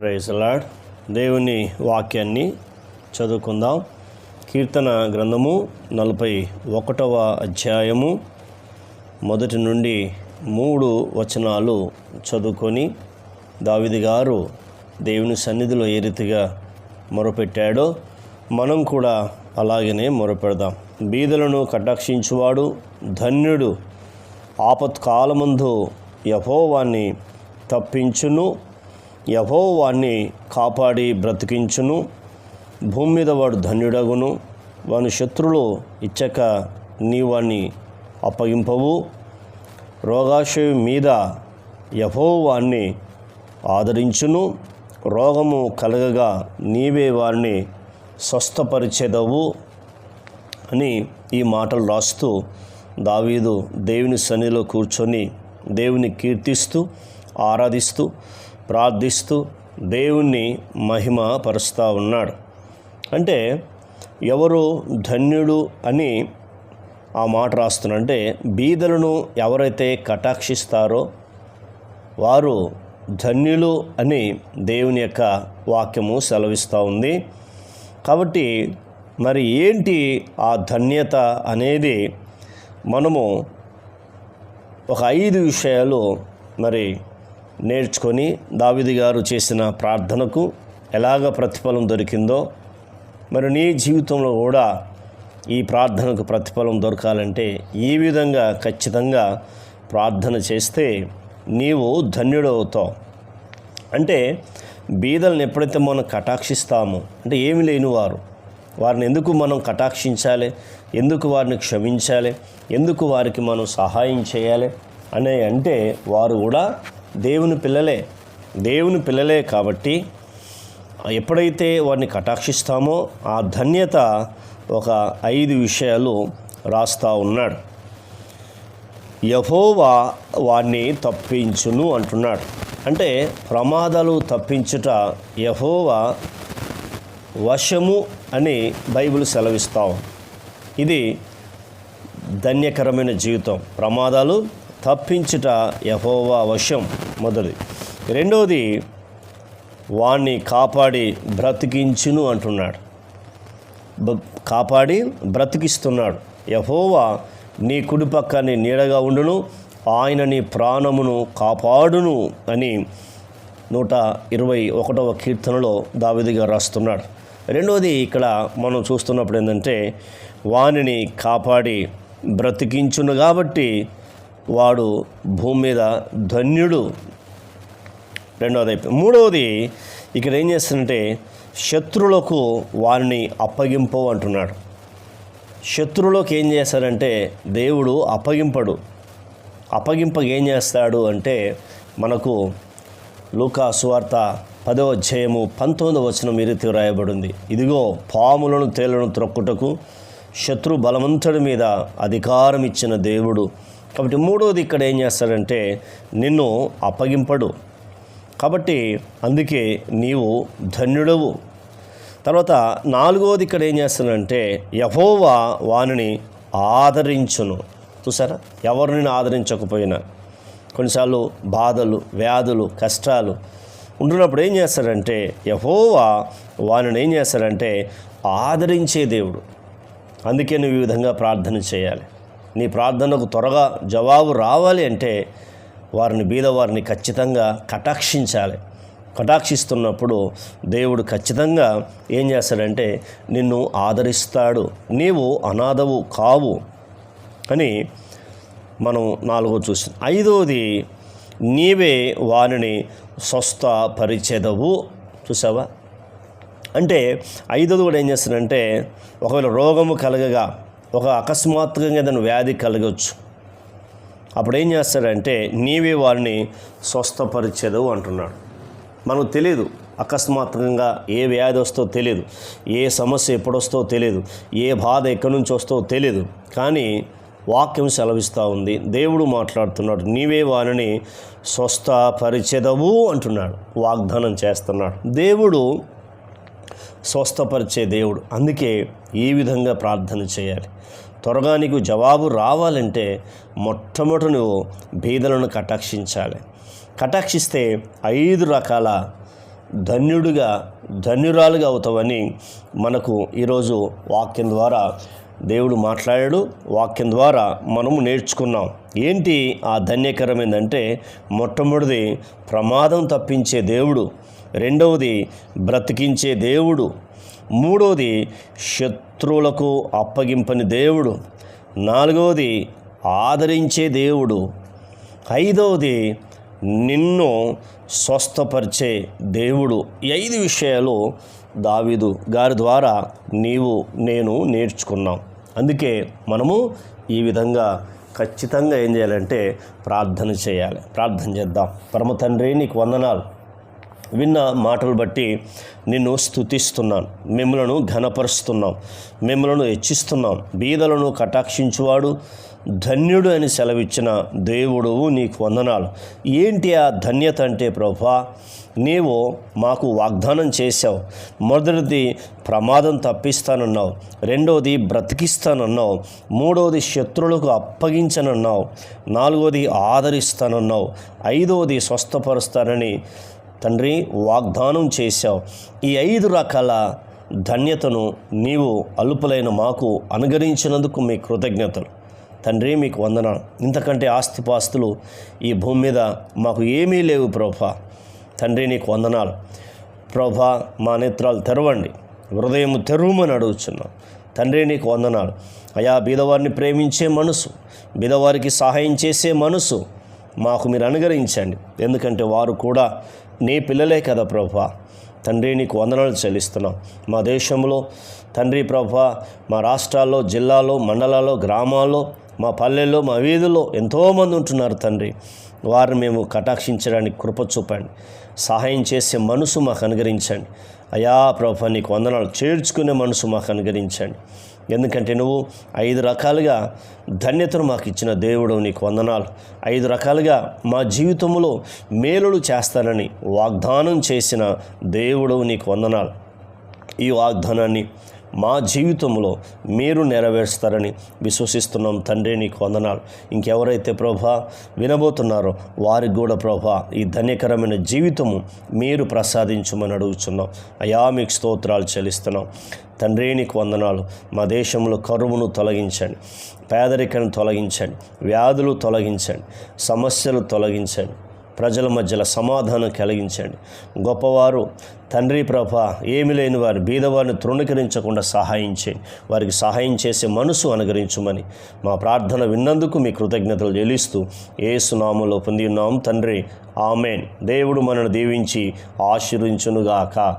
Praise దేవుని వాక్యాన్ని చదువుకుందాం. కీర్తన గ్రంథము నలభై ఒకటవ అధ్యాయము మొదటి నుండి మూడు వచనాలు చదువుకొని దావిది గారు దేవుని సన్నిధిలో ఏ రీతిగా మొరపెట్టాడో మనం కూడా అలాగనే మొరపెడదాం. బీదలను కటాక్షించువాడు ధన్యుడు ఆపత్కాలమందు యహోవాన్ని తప్పించును. యహోవాన్ని కాపాడి బ్రతికించును. భూమి మీద వాడు ధన్యుడగును. వాని శత్రులు ఇచ్చక నీ వాణ్ణి అప్పగింపవు. రోగాశయం మీద యహోవాన్ని ఆదరించును. రోగము కలగగా నీవే వారిని స్వస్థపరిచేదవు అని ఈ మాటలు రాస్తూ దావీదు దేవుని సన్నిధిలో కూర్చొని దేవుని కీర్తిస్తూ ఆరాధిస్తూ ప్రార్థిస్తూ దేవుణ్ణి మహిమ పరుస్తూ ఉన్నాడు. అంటే ఎవరు ధన్యుడు అని ఆ మాట రాస్తున్నంటే బీదలను ఎవరైతే కటాక్షిస్తారో వారు ధన్యులు అని దేవుని యొక్క వాక్యము సెలవిస్తూ ఉంది. కాబట్టి మరి ఏంటి ఆ ధన్యత అనేది మనము ఒక ఐదు విషయాలు మరి నేర్చుకొని దావిది గారు చేసిన ప్రార్థనకు ఎలాగ ప్రతిఫలం దొరికిందో మరి నీ జీవితంలో కూడా ఈ ప్రార్థనకు ప్రతిఫలం దొరకాలంటే ఈ విధంగా ఖచ్చితంగా ప్రార్థన చేస్తే నీవు ధన్యుడవుతావు. అంటే బీదలను ఎప్పుడైతే మనం కటాక్షిస్తామో అంటే ఏమి లేని వారు వారిని ఎందుకు మనం కటాక్షించాలి ఎందుకు వారిని క్షమించాలి ఎందుకు వారికి మనం సహాయం చేయాలి అనే అంటే వారు కూడా దేవుని పిల్లలే దేవుని పిల్లలే కాబట్టి ఎప్పుడైతే వారిని కటాక్షిస్తామో ఆ ధన్యత ఒక ఐదు విషయాలు రాస్తా ఉన్నాడు. యహోవా వాణ్ణి తప్పించును అంటున్నాడు. అంటే ప్రమాదాలు తప్పించుట యహోవా వశము అని బైబిల్ సెలవిస్తాం. ఇది ధన్యకరమైన జీవితం. ప్రమాదాలు తప్పించుట యహోవా వశం మొదటిది రెండవది వాణ్ణి కాపాడి బ్రతికించును అంటున్నాడు. బ- కాపాడి బ్రతికిస్తున్నాడు. యహోవా నీ కుడి నీ నీడగా ఉండును ఆయన నీ ప్రాణమును కాపాడును అని నూట ఇరవై ఒకటవ కీర్తనలో దావిదిగా రాస్తున్నాడు. రెండవది ఇక్కడ మనం చూస్తున్నప్పుడు ఏంటంటే వానిని కాపాడి బ్రతికించును కాబట్టి వాడు భూమి మీద ధన్యుడు. రెండవది అయిపోయింది మూడవది ఇక్కడ ఏం చేస్తుందంటే శత్రులకు వారిని అప్పగింపు అంటున్నాడు. శత్రువులకు ఏం చేస్తాడంటే దేవుడు అప్పగింపడు. అప్పగింపక ఏం చేస్తాడు అంటే మనకు లూకా సువార్త పదవ అధ్యాయము పంతొమ్మిదవ వచనం మీరు రాయబడింది. ఇదిగో పాములను తేలను త్రొక్కుటకు శత్రు బలవంతుడి మీద అధికారం ఇచ్చిన దేవుడు కాబట్టి మూడవది ఇక్కడ ఏం చేస్తాడంటే నిన్ను అప్పగింపడు. కాబట్టి అందుకే నీవు ధన్యుడవు. తర్వాత నాలుగవది ఇక్కడ ఏం చేస్తానంటే యహోవా వానిని ఆదరించును. చూసారా? ఎవరిని ఆదరించకపోయినా. కొన్నిసార్లు బాధలు వ్యాధులు కష్టాలు ఉంటున్నప్పుడు ఏం చేస్తాడంటే యహోవా వానిని ఏం చేస్తాడంటే ఆదరించే దేవుడు. అందుకే నువ్వు ఈ విధంగా ప్రార్థన చేయాలి. నీ ప్రార్థనకు త్వరగా జవాబు రావాలి అంటే వారిని బీదవారిని ఖచ్చితంగా కటాక్షించాలి. కటాక్షిస్తున్నప్పుడు దేవుడు ఖచ్చితంగా ఏం చేస్తాడంటే నిన్ను ఆదరిస్తాడు. నీవు అనాథవు కావు. అని మనం నాలుగో చూసి ఐదవది నీవే వారిని స్వస్థపరిచెదవు. చూసావా? అంటే ఐదోది కూడా ఏం చేస్తాడంటే ఒకవేళ రోగము కలగగా ఒక అకస్మాత్తుగా ఏదైనా వ్యాధి కలగవచ్చు అప్పుడు ఏం చేస్తాడంటే నీవే వారిని స్వస్థపరిచేదవు అంటున్నాడు. మనకు తెలియదు అకస్మాత్తుగా ఏ వ్యాధి వస్తో తెలియదు ఏ సమస్య ఎప్పుడొస్తో తెలియదు ఏ బాధ ఎక్కడి నుంచి వస్తో తెలియదు కానీ వాక్యం సెలవిస్తూ ఉంది దేవుడు మాట్లాడుతున్నాడు నీవే వారిని స్వస్థపరిచెదవు అంటున్నాడు వాగ్దానం చేస్తున్నాడు. దేవుడు స్వస్థపరిచే దేవుడు. అందుకే ఈ విధంగా ప్రార్థన చేయాలి. త్వరగా నీకు జవాబు రావాలంటే మొట్టమొదటి నువ్వు బీదలను కటాక్షించాలి. కటాక్షిస్తే ఐదు రకాల ధన్యుడిగా ధన్యురాలుగా అవుతావని మనకు ఈరోజు వాక్యం ద్వారా దేవుడు మాట్లాడాడు. వాక్యం ద్వారా మనము నేర్చుకున్నాం. ఏంటి ఆ ధన్యకరమైందంటే మొట్టమొదటిది ప్రమాదం తప్పించే దేవుడు రెండవది బ్రతికించే దేవుడు. మూడవది శత్రువులకు అప్పగింపని దేవుడు. నాలుగవది ఆదరించే దేవుడు. ఐదవది నిన్ను స్వస్థపరిచే దేవుడు. ఈ ఐదు విషయాలు దావీదు గారి ద్వారా నీవు నేను నేర్చుకున్నాం. అందుకే మనము ఈ విధంగా ఖచ్చితంగా ఏం చేయాలంటే ప్రార్థన చేయాలి. ప్రార్థన చేద్దాం. పరమ తండ్రి నీకు వందనాలు. విన్న మాటలు బట్టి నిన్ను స్థుతిస్తున్నాను మిమ్మలను ఘనపరుస్తున్నాం. మిమ్మలను హెచ్చిస్తున్నాం. బీదలను కటాక్షించువాడు ధన్యుడు అని సెలవిచ్చిన దేవుడు నీకు వందనాలు. ఏంటి ఆ ధన్యత అంటే ప్రభా? నీవు మాకు వాగ్దానం చేశావు. మొదటిది ప్రమాదం తప్పిస్తానన్నావు. రెండవది బ్రతికిస్తానన్నావు. మూడవది శత్రువులకు అప్పగించనన్నావు. నాలుగవది ఆదరిస్తానన్నావు. ఐదవది స్వస్థపరుస్తానని తండ్రి వాగ్దానం చేశావు. ఈ ఐదు రకాల ధన్యతను నీవు అల్పులైన మాకు అనుగరించినందుకు మీ కృతజ్ఞతలు. తండ్రి మీకు వందనాలు. ఇంతకంటే ఆస్తిపాస్తులు ఈ భూమి మీద మాకు ఏమీ లేవు ప్రభా. తండ్రి నీకు వందనాలు. ప్రభా మా నేత్రాలు తెరవండి. హృదయం తెరువుమని అడుగుచున్నాం. తండ్రి నీకు వందనాలు. అయా బీదవారిని ప్రేమించే మనసు బీదవారికి సహాయం చేసే మనసు మాకు మీరు అనుగరించండి ఎందుకంటే వారు కూడా నీ పిల్లలే కదా ప్రభా. తండ్రి నీకు వందనాలు చెల్లిస్తున్నాం. మా దేశంలో తండ్రి ప్రభా మా రాష్ట్రాల్లో జిల్లాలో మండలాల్లో గ్రామాల్లో మా పల్లెల్లో మా వీధుల్లో ఎంతోమంది ఉంటున్నారు తండ్రి. వారిని మేము కటాక్షించడానికి కృప చూపండి. సహాయం చేసే మనసు మాకు అనుగరించండి అయా ప్రభా నీకు వందనాలు. చేర్చుకునే మనసు మాకు అనుగరించండి ఎందుకంటే నువ్వు ఐదు రకాలుగా ధన్యతను మాకు ఇచ్చిన దేవుడు నీకు వందనాలు. ఐదు రకాలుగా మా జీవితంలో మేలులు చేస్తానని వాగ్దానం చేసిన దేవుడు నీకు వందనాలు. ఈ వాగ్దానాన్ని మా జీవితంలో మీరు నెరవేరుస్తారని విశ్వసిస్తున్నాం తండ్రి నీకు వందనాలు. ఇంకెవరైతే ప్రభా వినబోతున్నారో వారికి కూడా ప్రభా ఈ ధన్యకరమైన జీవితము మీరు ప్రసాదించమని అడుగుతున్నాం అయా మీకు స్తోత్రాలు చెల్లిస్తున్నాం. తండ్రి నీకు వందనాలు. మా దేశంలో కరువును తొలగించండి పేదరికను తొలగించండి వ్యాధులు తొలగించండి సమస్యలు తొలగించండి. ప్రజల మధ్యలో సమాధానం కలిగించండి. గొప్పవారు తండ్రి ప్రభ ఏమి లేని వారు బీదవారిని తృణీకరించకుండా సహాయం చేయండి. వారికి సహాయం చేసే మనసు అనుగరించమని మా ప్రార్థన విన్నందుకు మీ కృతజ్ఞతలు చెల్లిస్తూ ఏసునామంలో పొంది ఉన్నాం. తండ్రి ఆమెన్. దేవుడు మనను దీవించి ఆశీర్వించునుగాక